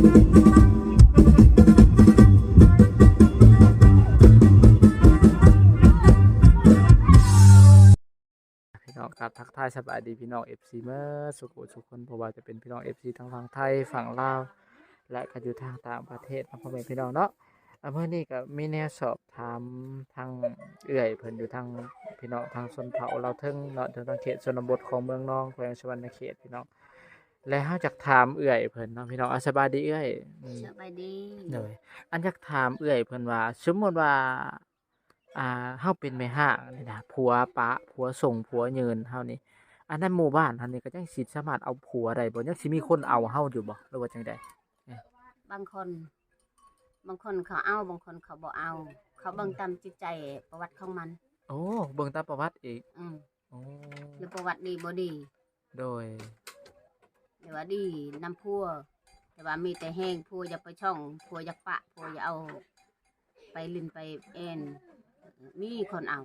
พี่น้องครับทักทายสบายดีพี่น้อง FC เมื่อสุขสุขคนเพราะว่าจะเป็นพี่น้อง FC ทั้งฝั่งไทยฝั่งลาวและก็อยู่ทางต่างประเทศนะพ่อแม่พี่น้องเนาะเมื่อนี้ก็มีแนวสอบถามทางเอื่อยเพิ่นอยู่ทางพี่น้องทางชนเผ่าเราวเทิงเนาะทางเขตชนบทของเมืองนองแขวงสวรรณเขตพี่น้อง และเฮาจักถามเอื่อยเพิ่นเนาะพี่น้องอะสบายดีเอื่อยอืมสบายดีเลยอันอยากถามเอื่อยเพิ่นว่าสมมติว่า อ่าเฮาเป็นแม่ห้างนี่นะผัวปะผัวส่งผัวยืนเฮานี่อันนั้นหมู่บ้านเฮานี่ก็จังสิสามารถเอาผัวได้บ่ยังสิมีคนเอาเฮาอยู่บ่หรือว่าจังไดบางคน บางคนเขาเอาบางคนเขาบ่เอา เขาเบิ่งตามจิตใจประวัติของมัน โอ้เบิ่งตามประวัติอีกอืมโอ้หรือประวัติดีบ่ดี โดย หรือว่าดีนำพัวแต่ว่ามีแต่แห้งพัวอยากไปช่องพัวอยากปะพัวอยากเอา ไปลินไปเอ็นมีคนเอา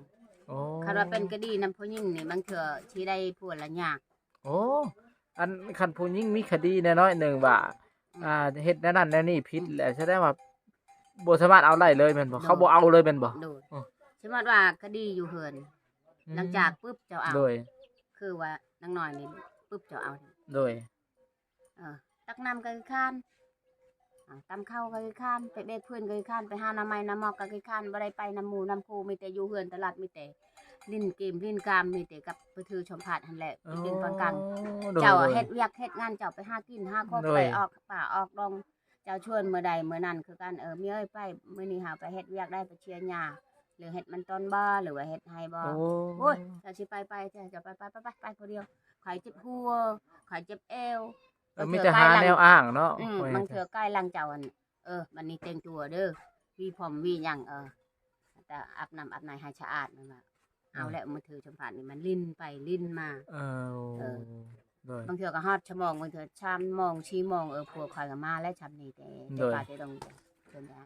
โอ้คันว่าเป็นก็ดีนำผู้หญิงนี่บางเถื่อที่ได้พัวละยากโอ้อันคันผู้หญิงมีคดีแน่น้อยหนึงว่าอ่าเฮ็ดแนวนั้นแนวนี้ผิดแหละแสดงว่าบ่สามารถเอาได้เลยแม่นบ่เขาบ่เอาเลยแม่นบ่โดยอ๋อสมมติว่าคดีอยู่เฮือนหลังจากปุ๊บเจ้าเอาโดยคือว่านางน้อยนี่ปุ๊บเจ้าเอาโดยเออ ตักน้ำก็คือข้านอ่าตำข้าวก็คือข้านไปเบ็ดเพื่อนก็คือข้านไปหาน้ำไม้น้ำหมอกก็คือข้านบ่ได้ไปน้ำหมูน้ำคูมีแต่อยู่เฮือนตลาดมีแต่ลิ้นเกมลิ้นกามมีแต่กับไปถือชมผาดหันแหละไปกินปังกังโดยเจ้าโดยเฮ็ดเวียกเฮ็ดงานเจ้าไปหากินหาครบโดยไปออกป่าออกดงเจ้าชวนเมื่อใดเมื่อนั้นคือกันเออมีเอ้ยไปมื้อนี้หาไปเฮ็ดเวียกได้ไปเชียร์หญ้าหรือเฮ็ดมันต้นบ่หรือว่าเฮ็ดไห้บ่โอ้โอ้ยเจะสิไปไปเจะจะไปไปไปไปไปคนเดียวข่อยเจ็บหัวข่อยเจ็บเอว เออมีแต่หาแนวอ้างเนาะอืมว่าบางจังเถื่อใกล้ลังเจ้าอันเออมันนี่แต่งตัวเด้อวีผมวีหยังเออ แต่อาบน้ำอาบในให้สะอาดนั่นว่าเอาแล้วมือถือชมผ่านนี่มันลิ้นไปลิ้นมา เออเออโดย บางเถื่อก็ฮอดชั่วโมงบางเถื่อชามโมงชี้โมงเออผัวคอยก็มาแล้วชำนี่แต่โดแต่ย ปาจะต้องเพิ่นได้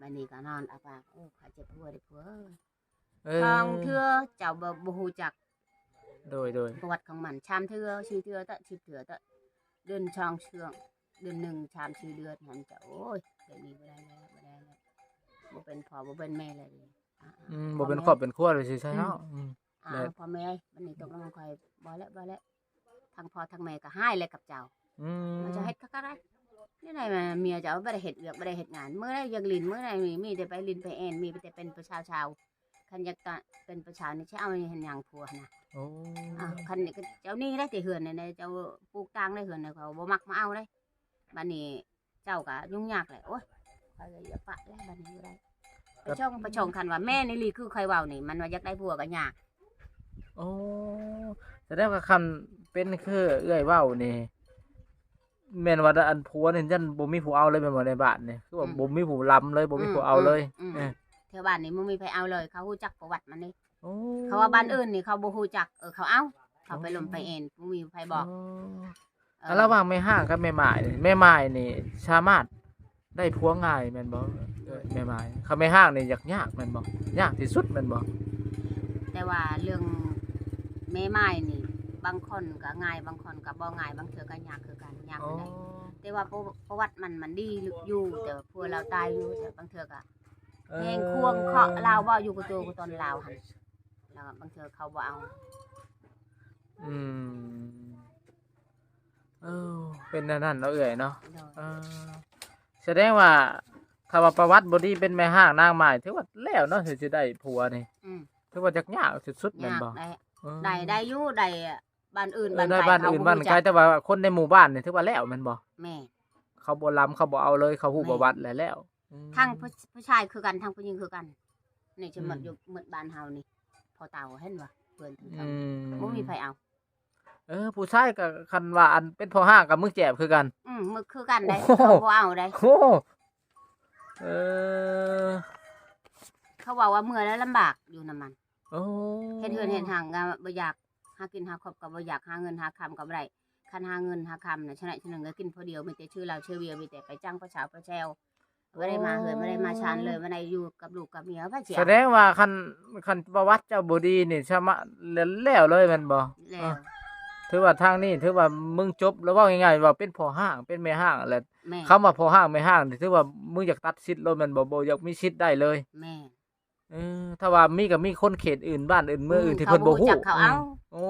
มันนี่ก็นอนอาปากโอ้ข้าเจ็บหัวเด้อผัวเอ้ยเออทองเถื่อเจ้าบ่บ่ฮู้จัก โดยโดย ประวัติของมันชามเถื่อชีเถื่อตะชีเถื่อตะ เดือนช่องเชือง เดือนหนึ่งชามชีเดือนมันจะโอ้ยเดี๋ยวนี้บ่ได้แล้วบ่ได้แล้วบ่เป็นพ่อบ่เป็นแม่เลยอ่าอืมบ่เป็นครอบเป็นครัวเลยสิใช่เนาะอืม อ่าแล้ว พ่อแม่มันนี่ตกลงกันคอยบ่แล้วบ่แล้วทั้งพ่อทั้งแม่ก็ให้เลยกับเจ้า อืมมันจะเฮ็ดก็ได้นี่ไหนมาเมียเจ้าบ่ได้เฮ็ดเวียกบ่ได้เฮ็ดงานมื้อใดอยากลินมื้อใดมีมีแต่ไปลินไปแอนมีแต่เป็นประชาชาวคันอยากตะเป็นประชานี่ใช่เอาเห็นหยังผัวนะ โอ้อ่าคันนี้ก็เจ้านี่ได้แต่เหือนนี่นะเจ้าปลูกตางได้เหือนนี่เขาบ่มักมาเอาเลยบัดนี้เจ้าก็ยุ่งยากเลยโอ้ยข้อยก็อย่าปะแล้วบัดนี้บ่ได้ไปช่องไปช่องคันว่าแม่นี่ลีคือใครเว้านี่ มันว่าอยากได้ผัวก็ยากโอ้แสดงว่าคำเป็นคือเอื้อยเว้านี่แม่นว่าอันผัวนี่ยันบ่มีผู้เอาเลยแม่นบ่ในบ้านนี่คือว่าบ่มีผู้ล้ำเลยบ่มีผู้เอาเลยอืมเออ แถวบ้านนี่บ่มีใครเอาเลย เขาฮู้จักประวัติมันนี่โอ้ เขาว่าบ้านอื่นนี่เขาบ่ฮู้จักเออเขาเอาเขาไปลมไปเอ็นบ่มีใครบอกโเออแล้วระหว่างแม่ห้างกับแม่หมายนี่แม่หมายนี่สามารถได้ผัวง่ายแม่นบ่เอ้ยแม่หมายคันแม่ห้างนี่ยากยากแม่นบ่ยากที่สุดแม่นบ่แต่ว่าเรื่องแม่ไม้นี่บางคนก็ง่ายบางคนก็บ่ง่ายบางเทื่อก็ยากคือกันยากอ๋อคือกันแต่ว่าประประวัติมันมันดีอยู่แต่ว่าพวกเราตายอยู่แต่บางเทื่อก็เพลงควงเคาะลาวบ่อยู่กับตัวกับตนลาวหั่น แล้วบางเทื่อเขาบ่เอาอืมเออเป็นแนวนั่นเนาะเอ่ยเนาะโดยเออแสดงว่าถ้าว่าประวัติบดีเป็นแม่ห้างนางไม้ถือว่าแล้วเนาะถึงจะได้ผัวนี่อืมถือว่าจักยากสุดๆแม่นยากบ่ได้เออได้ได้อยู่ได้บ้านอื่นเอบ้าอนได้ไกลบ้านเขาอื่นบ่บ้านรู้ไกลจักแต่ว่าคนในหมู่บ้านนี่ถือว่าแล้วแม่นบ่แม่ เขาบ่ล้ำเขาบ่เอาเลยเขาฮู้แม่ประวัติแล้วแล้วอืม ทั้งผู้ผู้ชายคือกันทั้งผู้หญิงคือกัน นี่จะหมดอืม อยู่หมดบ้านเฮานี่ พอเตาเห็นบ่เพิ่นถึงอืทำมบ่มีไผเอา เออ ผู้ชายก็คันว่าอันเป็นพ่อห้างกับมึงแจบคือกัน อืมมึกคือกันได้โอ้โห เขาบ่เอาได้ โอ้เออเขาบอกว่าเมื่อยแล้วลำบากอยู่นํมันโอ้เฮ็ดเฮือนเฮ็ดหางก็บ่อยากหากินหาครอบก็บ่อยากหาเงินหาคำก็บ่ได้คันหาเงินหาคำน่ะฉะนั้นฉะนั้นก็กินพอเดียวมีแต่ชื่อเราชื่อเวียมีแต่ไปจ้างประชาประแชว บ่ได้มาเฮือนบ่ได้มาชานเลยบ่ได้อยู่กับลูกกับเมียพระเสียแสดงว่าคันคันประวัติเจ้าบ่ดีนี่ชะมะแล้วแล้วเลยแม่นบ่แล้วถือว่าทางนี้ถือว่ามึงจบแล้วเว่าง่ายๆว่าเป็นพ่อห้างเป็นแม่ห้างแหละแม่คำว่าพ่อห้างแม่ห้างนี่ถือว่ามึงอยากตัดสิทธิ์เลยมันบ่บ่อยากมีสิทธิ์ได้เลยแม่เออถ้าว่ามีก็มีคนเขตอื่นบ้านอื่นเมืองอื่นที่เพิ่นบ่เขาฮู้จักเขาเอาอืมโอ้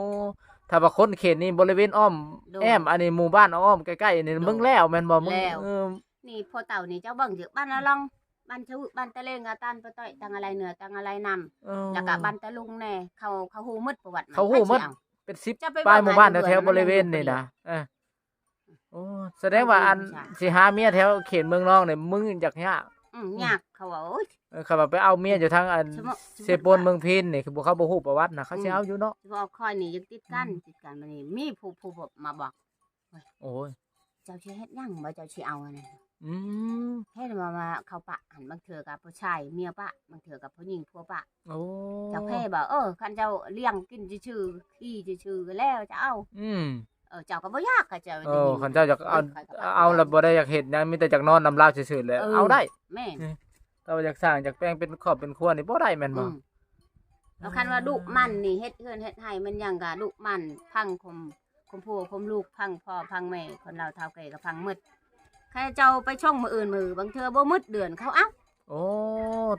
ถ้าว่าคนเขตนี้บริเวณอ้อมโดนแอมอันนี้หมู่บ้านอ้อมใกล้ๆนี่โดนมึงแล้วแม่นบ่มึงแล้วเออ นี่พ่อเต่านี่เจ้าเบิ่งอยู่บ้านละลองบ้านชะอุบ้านตะเลงอาตันปะต้อยตังอะไรเหนือตังอะไรนำเออ แล้วก็บ้านตะลุงแน่เขาเขาฮู้หมดประวัตินเขาฮู้หมด ไปสิเอา เป็นสิบจะไปปลายบอกหมู่บ้านให้แถวเบื่ๆอบมันริเวณยังอยู่นี่คนเดียวนะเออโอ้แสดงว่าอันเขาเป็นผู้ชายสิหาเมียแถวเขตเมืองนอกเนี่ยมึงอยากยากอืมยากเขาว่าโอ้ยเออเขาว่าไปเอาเมียอยู่ทางอันสมมุติ เซโปนเมืองพินนี่คือบ่เขาบ่ฮู้ประวัตินะเขาสิเอาอยู่เนาะเฉพาะคอยนี่ยังติดกันติดกันมานี่มีผู้ผู้แบบมาบอก โอ้ยเจ้าสิเฮ็ดหยังบ่เจ้าสิเอาอันนี้ อืมเฮ็ดมามาเขาปะหันบางเถื่อกับผู้ชายเมียปะบางเถื่อกับผู้หญิงผัวปะโอ้เจ้าแพ้บอกเออคันเจ้าเลี้ยงกินชื่อๆขี้ชื่อๆก็แล้วจะเอา อืมเออเจ้าก็บ่ยากก็เจ้าเอได้อยินคันเจ้าอยากเอาข้ยก็ปะเอาแล้วบ่ได้อยากเห็นหยังมีแต่อยากนอนนำลาวซื่อๆเลยเออเอาได้แม่แต่ว่าอยากสร้างอยากแปลงเป็นครอบเป็นครัวนี่บ่ได้แม่นบ่อืมแล้วคันว่าดุมันนี่เฮ็ดเฮือนเฮ็ดให้มันหยังกะดุมันพังคมคมผัวคมลูกพังพ่อพังแม่คนเราเท่าแก่ก็พังหมด ใครเจ้าไปช่องมืออื่นมือบางเทื่อบ่หมดเดือนเขาเอ้าโอ้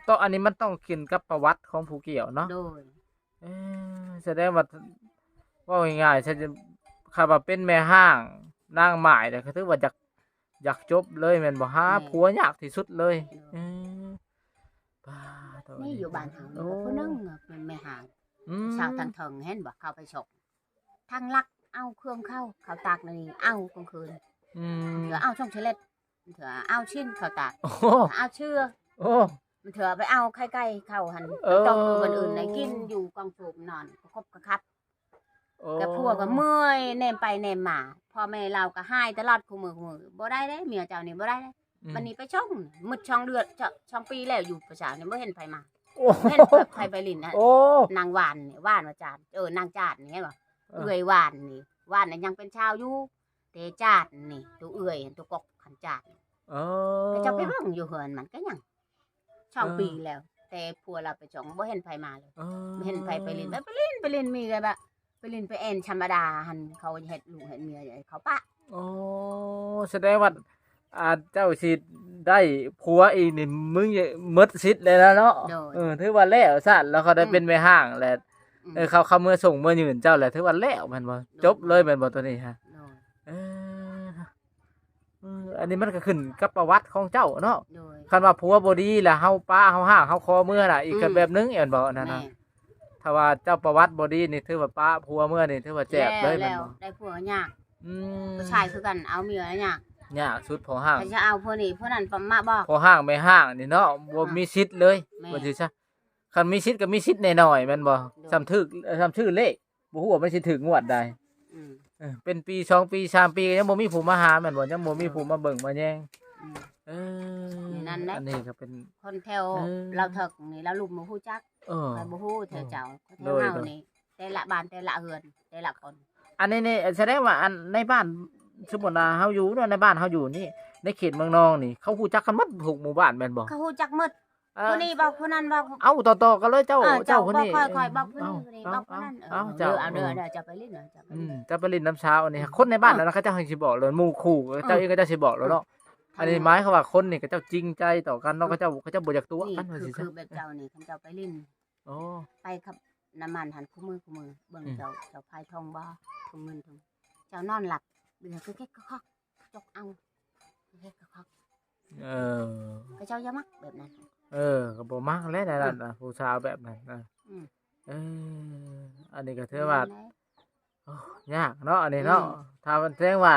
ต้องอันนี้มันต้องกินกับประวัติของผู้เกี่ยวเนาะโดยเอ้อแสดงว่าว่าง่ายๆฉันจะข้าว่าเป็นแม่ห้างนางหมายเนี่ยก็ถือว่าอยากอยากจบเลยแม่นบ่หาผัวยากที่สุดเลยเออบ้าตัวนี่อยู่บ้านเฮานี่โอ้ก็ผู้หนึงอะเป็นแม่หางอืมชาวทางเถิงเห็นบ่เข้าไปฉกทางลักเอาเครื่องเข้าเขาตากนี่เอากลางคืนอืมเถือเอาช่องเชล็ด เถือเอาชิ้นเขาตากโอ้เอาเชื่อ โอ้ มันเถือไปเอาไข่ไก่เข้าหันเออต้มคนอื่นในกินอยู่กองสูบนอนก็ครบก็ครับโอ้กับพวกก็เมื่อยแนมไปแนมมาพ่อแม่เราก็ให้ตลอดคู่มือคู่มือบ่ได้เด้เมียเจ้านี่บ่ได้เด้อืมวันนี้ไปช่องมึดช่องเดือนช่องช่องปีแล้วอยู่ประชาเนี่ยบ่เห็นไผมาโอ้เห็นไผไปลินนะ โอ้ นางหวานนี่หวานว่าจานเออนางจานนี่เห็นบ่เออ เอื่อยหวานนี่หวานน่ะยังเป็นชาวอยู่แต่จานนี่ตัวเอื่อยตัวกกขันจาน เออก็เจะไปเบิ่งอยู่เฮือนมันก็ยังช่องเออปีแล้ว แต่ผัวเราไปจ่องบ่เห็นไผมาเลยออบ่เห็นไผไปลินไปไปลินไปลินมีก็แบบไปลินไปแอนธรรมดาหันเขาเฮ็ดลูกเฮ็ดเมียเขาปะโอ้แสดงว่าอาเจ้าสิได้ผัวอีกนี่มึงอย่าหมดสิทธิ์เลยแล้วเนาะโดยเออถือว่าแล้วซะแล้วเขาได้อืมเป็นแม่ห้างแหละอืมเออเขาเขาเมื่อส่งเมื่อยืนเจ้าแหละถือว่าแล้วแม่นบ่จบเลยแม่นบ่ตัวนี้ฮะโดยเออเอออันนี้มันก็ขึ้นกับประวัติของเจ้าเนาะโดย คันว่าผัวบ่ดีล่ะเฮาป้าเฮาห้างเฮาคอเมื่อน่ะอีกก็อืมแบบนึงแม่นบ่นั่นแม่น่ะถ้าว่าเจ้าประวัติบ่ดีนี่ถือว่าป้าผัวเมื่อนี่ถือว่าแจ็บเลยแม่แล้นวบ่ได้ผัวยากอืมผู้ชายคือกันเอาเมียยากยากสุดพอห้างถ้าจะเอาพวกนี้พวกนั้นปะมาบอก พอห้างไม่ห้างนี่เนาะบ่อ่ามีมีสิทธิ์เลยแม่ว่าสิซะคันมีสิทธิ์ก็มีสิทธิ์แน่น้อยแม่นบ่โดยซ้ำถึกเอ่อซ้ำชื่อเลขบ่ฮู้ว่ามันสิถึกงวดใดอืม เออเป็นปีสองปีสามปีก็ยังบ่มีผู้มาหาแม่นบ่ยังบ่มีผู้มาเบิ่งมาแยงอืม เออนี่นั่นแหละ อันนี้ก็เป็น คนแถวเออ เราเถิกนี่เราลุมบ่ฮู้จักเออ ไปบ่ฮู้แถวเจ้าแถโดวยเฮาโดย นี่แต่ละบ้านแต่ละเฮือนแต่ละคนอันนี้นี่แสดงว่าอันในบ้านสมมุติว่าเฮาอยู่เนาะในบ้านเฮาอยู่นี่ ในเขตเมืองนองนี่ เขาฮู้จักกันหมดทุกหมู่บ้านแม่นบ่เขาฮู้จักหมด เออผู้นี้บอกผู้นั้นบอกเอาต่อๆกันเลยเจ้าเออเจ้าเจ้าคนบอกนี้ค่อยๆบอกผู้นี้ผู้นี้เาบอกผู้นั้นเอเอาอเจ้าเด้อเอาเด้อเด้อจะไปเล่นเด้อจะไปอืเล่มนจะไปเลินน้ำเช้าอันนี้คนในบ้านแล้วนะเขาเจ้าให้สิบอกเลยหมู่คู่เจ้าเองก็เจ้าสิบอกแล้วเนาะอันนี้หมายเขามว่าคนนี่ก็เจ้าจริงใจต่อกันเนาะเขาเจ้าเขาเจ้าบ่อยากตัวนี่กันว่าคือสิคืซะอแบบเจ้านี่คันเจ้าไปเล่นโอ้ ไปครับน้ำมันหันคู่มือคู่มือเบิ่งอืม เจ้าเจ้าพายทองบ่ทองเงินทองเจ้านอนหลับเดือคือแค่ก็คอกจกเอาแค่ก็คอกเออก็เจ้าอย่ามักแบบนั้น เออก็บ่มักแล้วนั่นน่ะผู้สาวแบบนั้นนะอืม เอออันนี้ก็ถือว่าแม่นไหมโอ้ยากเนาะอันนี้เนาะอืมถ้ามันแจ้งว่า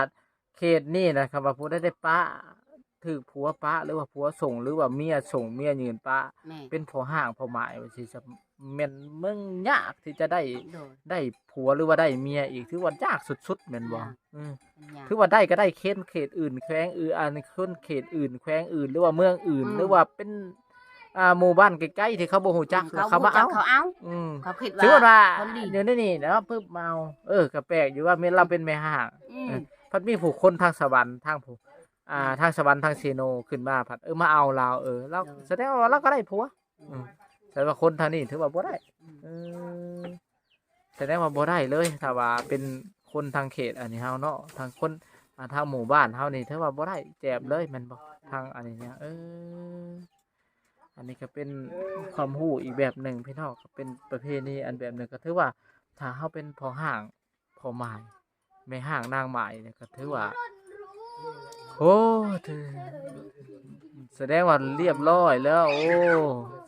เขตนี่นะครับว่าผู้ได้ได้ป้าถือผัวป้าหรือว่าผัวส่งหรือว่าเมียส่งเมียยืนป้า แม่เป็นพอห้างพอหมายว่าสิจะแม่นมึงยากที่จะได้โดย ได้ผัวหรือว่าได้เมียอีกถือว่ายากสุดๆแม่นบ่ยาก อืมเป็นหยังถือว่าได้ก็ได้เขตเขตอื่นแขวงอื่นอันคนเขตอื่นแขวงอื่น หรือว่าเมืองอื่น หรือว่าเป็น อ่าหมู่บ้านใกล้ๆที่เขาบ่ฮู้จักเขาเขามาจัเอากเขาเอาอืมเขาคิดถือว่าว่าว่าคนดีเดี๋ยวนี้นี่เนาะปึ๊บมาเอาเออก็แปลกอยู่ว่าแม่นเราเป็นแม่ห้างอืมเออพัดมีผู้คนทางสวรรค์ทางผู้อ่าทางสวรรค์ทางเซโนขึ้นมาพัดเออมาเอาเราเออเราแสดงว่าเราก็ได้ผัวอืมแต่ว่าคนทางนี้ถือว่าบ่ได้อืมเออแสดงว่าบ่ได้เลยถ้าว่าเป็นคนทางเขตอันนี้เฮาเนาะทางคนอ่าทางหมู่บ้านเฮานี่ถือว่าบ่ได้แจบเลยแมันบ่ทางอันนี้เนี่ยเออ อันนี้ก็เป็นความรู้อีกแบบหนึ่งพี่น้องก็เป็นประเพณีอันแบบหนึ่งก็ถือว่าถ้าเฮาเป็นพอห้างพอหมายแม่ห้างนางหมายเนี่ยก็ถือว่าโอ้ถือแสดงว่าเรียบร้อยแล้ว โอ้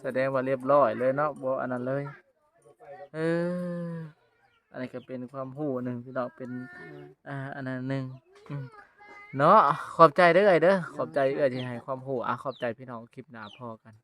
แสดงว่าเรียบร้อยเลยเนาะบ่อันนั้นเลย เอออันนี้ก็เป็นความรู้หนึ่งพี่น้องเป็นอ่าอันนั้นหนึ่งเนาะขอบใจเด้อเอ้ยเด้อขอบใจเอ้ยที่ให้ความรู้อะขอบใจพี่น้องคลิปหน้าพอกัน